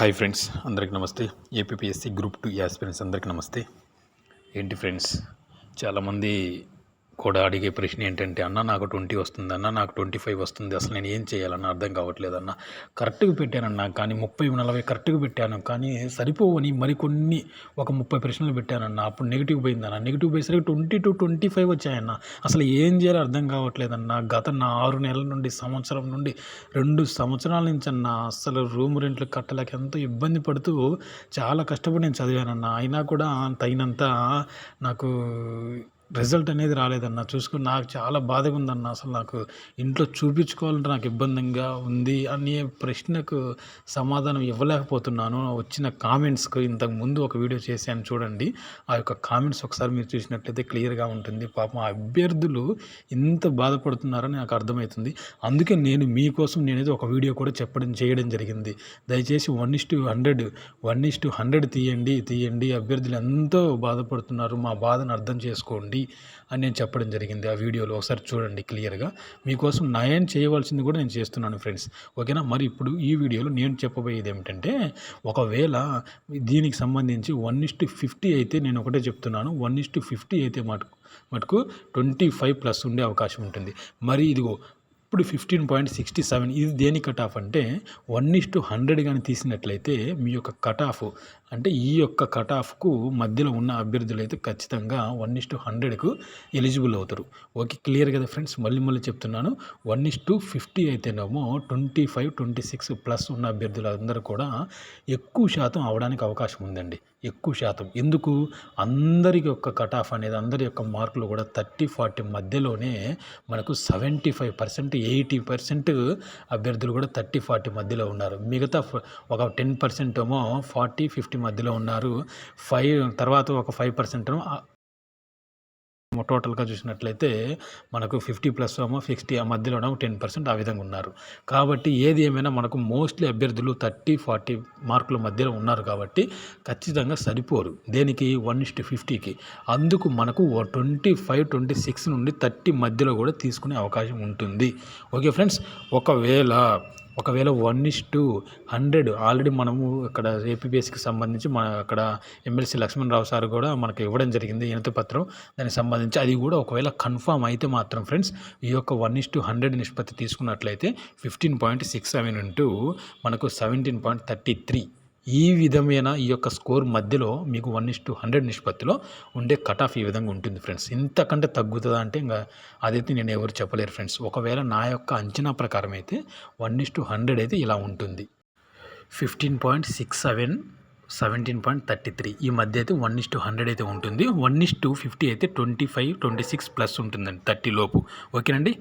Hi friends అందరికి నమస్తే. APSC group two aspirants అందరికి నమస్తే. ఏంటి ఫ్రెండ్స్ చాలామంది కూడా అడిగే ప్రశ్న ఏంటంటే అన్న నాకు ట్వంటీ వస్తుంది అన్న నాకు ట్వంటీ ఫైవ్ వస్తుంది అసలు నేను ఏం చేయాలన్న అర్థం కావట్లేదు అన్న. కరెక్ట్గా పెట్టానన్న కానీ ముప్పై నలభై కరెక్ట్గా పెట్టాను కానీ సరిపోవని మరికొన్ని ఒక ముప్పై ప్రశ్నలు పెట్టానన్న. అప్పుడు నెగిటివ్ పోయిందన్న నెగిటివ్ పోయేసరికి ట్వంటీ టు ట్వంటీ ఫైవ్ వచ్చాయన్న. అసలు ఏం చేయాలో అర్థం కావట్లేదన్న గత నా ఆరు నెలల నుండి సంవత్సరం నుండి రెండు సంవత్సరాల నుంచి అన్న అసలు రూమ్ రెంట్లు కట్టలేక ఎంతో ఇబ్బంది పడుతూ చాలా కష్టపడి నేను చదివానన్న. అయినా కూడా తగినంత నాకు రిజల్ట్ అనేది రాలేదన్న. చూసుకుని నాకు చాలా బాధగా ఉందన్న అసలు నాకు ఇంట్లో చూపించుకోవాలంటే నాకు ఇబ్బందిగా ఉంది అనే ప్రశ్నకు సమాధానం ఇవ్వలేకపోతున్నాను. వచ్చిన కామెంట్స్కి ఇంతకు ముందు ఒక వీడియో చేశాను చూడండి. ఆ యొక్క కామెంట్స్ ఒకసారి మీరు చూసినట్లయితే క్లియర్గా ఉంటుంది. పాపం ఆ అభ్యర్థులు ఇంత బాధపడుతున్నారని నాకు అర్థమవుతుంది. అందుకే నేను మీకోసం నేనేదో ఒక వీడియో కూడా చెప్పడం చేయడం జరిగింది. దయచేసి one is to hundred one is to hundred తీయండి తీయండి. అభ్యర్థులు ఎంతో బాధపడుతున్నారు. మా బాధను అర్థం చేసుకోండి. అని నేను చెప్పడం జరిగింది ఆ వీడియోలో. ఒకసారి చూడండి క్లియర్గా. మీకోసం నయం చేయవలసింది కూడా నేను చేస్తున్నాను ఫ్రెండ్స్. ఓకేనా? మరి ఇప్పుడు ఈ వీడియోలో నేను చెప్పబోయేది ఏమిటంటే ఒకవేళ దీనికి సంబంధించి వన్ ఇస్టు ఫిఫ్టీ అయితే నేను ఒకటే చెప్తున్నాను. వన్ ఇస్ టు ఫిఫ్టీ అయితే మటుకు మటుకు ట్వంటీ ఫైవ్ ప్లస్ ఉండే అవకాశం ఉంటుంది. మరి ఇదిగో ఇప్పుడు ఫిఫ్టీన్ పాయింట్ సిక్స్టీ సెవెన్ ఇది దేని కట్ ఆఫ్ అంటే వన్ ఇస్ టు హండ్రెడ్ కానీ తీసినట్లయితే మీ యొక్క కట్ ఆఫ్ అంటే ఈ యొక్క కట్ ఆఫ్కు మధ్యలో ఉన్న అభ్యర్థులు అయితే ఖచ్చితంగా వన్ ఇస్ టు హండ్రెడ్కు ఎలిజిబుల్ అవుతారు. ఓకే క్లియర్ కదా ఫ్రెండ్స్ మళ్ళీ మళ్ళీ చెప్తున్నాను. వన్ ఇస్ టు ఫిఫ్టీ అయితేనేమో twenty five twenty six plus ఉన్న అభ్యర్థులు అందరూ కూడా ఎక్కువ శాతం అవడానికి అవకాశం ఉందండి. ఎక్కువ శాతం. ఎందుకు? అందరి యొక్క కట్ ఆఫ్ అనేది అందరి యొక్క మార్కులు కూడా థర్టీ ఫార్టీ మధ్యలోనే మనకు seventy five percent eighty percent అభ్యర్థులు కూడా థర్టీ ఫార్టీ మధ్యలో ఉన్నారు. మిగతా ఒక టెన్ పర్సెంట్ ఏమో ఫార్టీ ఫిఫ్టీ మధ్యలో ఉన్నారు. ఫైవ్ తర్వాత ఒక ఫైవ్ పర్సెంట్ టోటల్గా చూసినట్లయితే మనకు ఫిఫ్టీ ప్లస్ ఏమో సిక్స్టీ ఆ మధ్యలో టెన్ పర్సెంట్ ఆ విధంగా ఉన్నారు. కాబట్టి ఏది ఏమైనా మనకు మోస్ట్లీ అభ్యర్థులు థర్టీ ఫార్టీ మార్కుల మధ్యలో ఉన్నారు కాబట్టి ఖచ్చితంగా సరిపోరు. దేనికి? వన్ ఇస్ట్ ఫిఫ్టీకి. అందుకు మనకు ట్వంటీ ఫైవ్ ట్వంటీ సిక్స్ నుండి థర్టీ మధ్యలో కూడా తీసుకునే అవకాశం ఉంటుంది. ఓకే ఫ్రెండ్స్ ఒకవేళ ఒకవేళ one is to hundred already మనము ఇక్కడ ఏపీఎస్కి సంబంధించి మన అక్కడ ఎమ్మెల్సీ లక్ష్మణరావు సార్ కూడా మనకు ఇవ్వడం జరిగింది వినతి పత్రం. దానికి సంబంధించి అది కూడా ఒకవేళ కన్ఫామ్ అయితే మాత్రం ఫ్రెండ్స్ ఈ యొక్క వన్ ఇస్ టు హండ్రెడ్ నిష్పత్తి తీసుకున్నట్లయితే fifteen point six seven into మనకు సెవెంటీన్ పాయింట్ థర్టీ త్రీ ఈ విధమైన ఈ యొక్క స్కోర్ మధ్యలో మీకు వన్ ఇస్ టు హండ్రెడ్ నిష్పత్తిలో ఉండే కట్ ఆఫ్ ఈ విధంగా ఉంటుంది ఫ్రెండ్స్ ఇంతకంటే తగ్గుతుందా అంటే ఇంకా అదైతే నేను ఎవరు చెప్పలేరు ఫ్రెండ్స్ ఒకవేళ నా యొక్క అంచనా ప్రకారం అయితే వన్ ఇస్ టు హండ్రెడ్ అయితే ఇలా ఉంటుంది. Fifteen point six seven seventeen point thirty three ఈ మధ్య అయితే వన్ ఇస్ టు హండ్రెడ్ అయితే ఉంటుంది. వన్ ఇస్ టు ఫిఫ్టీ అయితే twenty five twenty six plus ఉంటుందండి థర్టీ లోపు. ఓకేనండి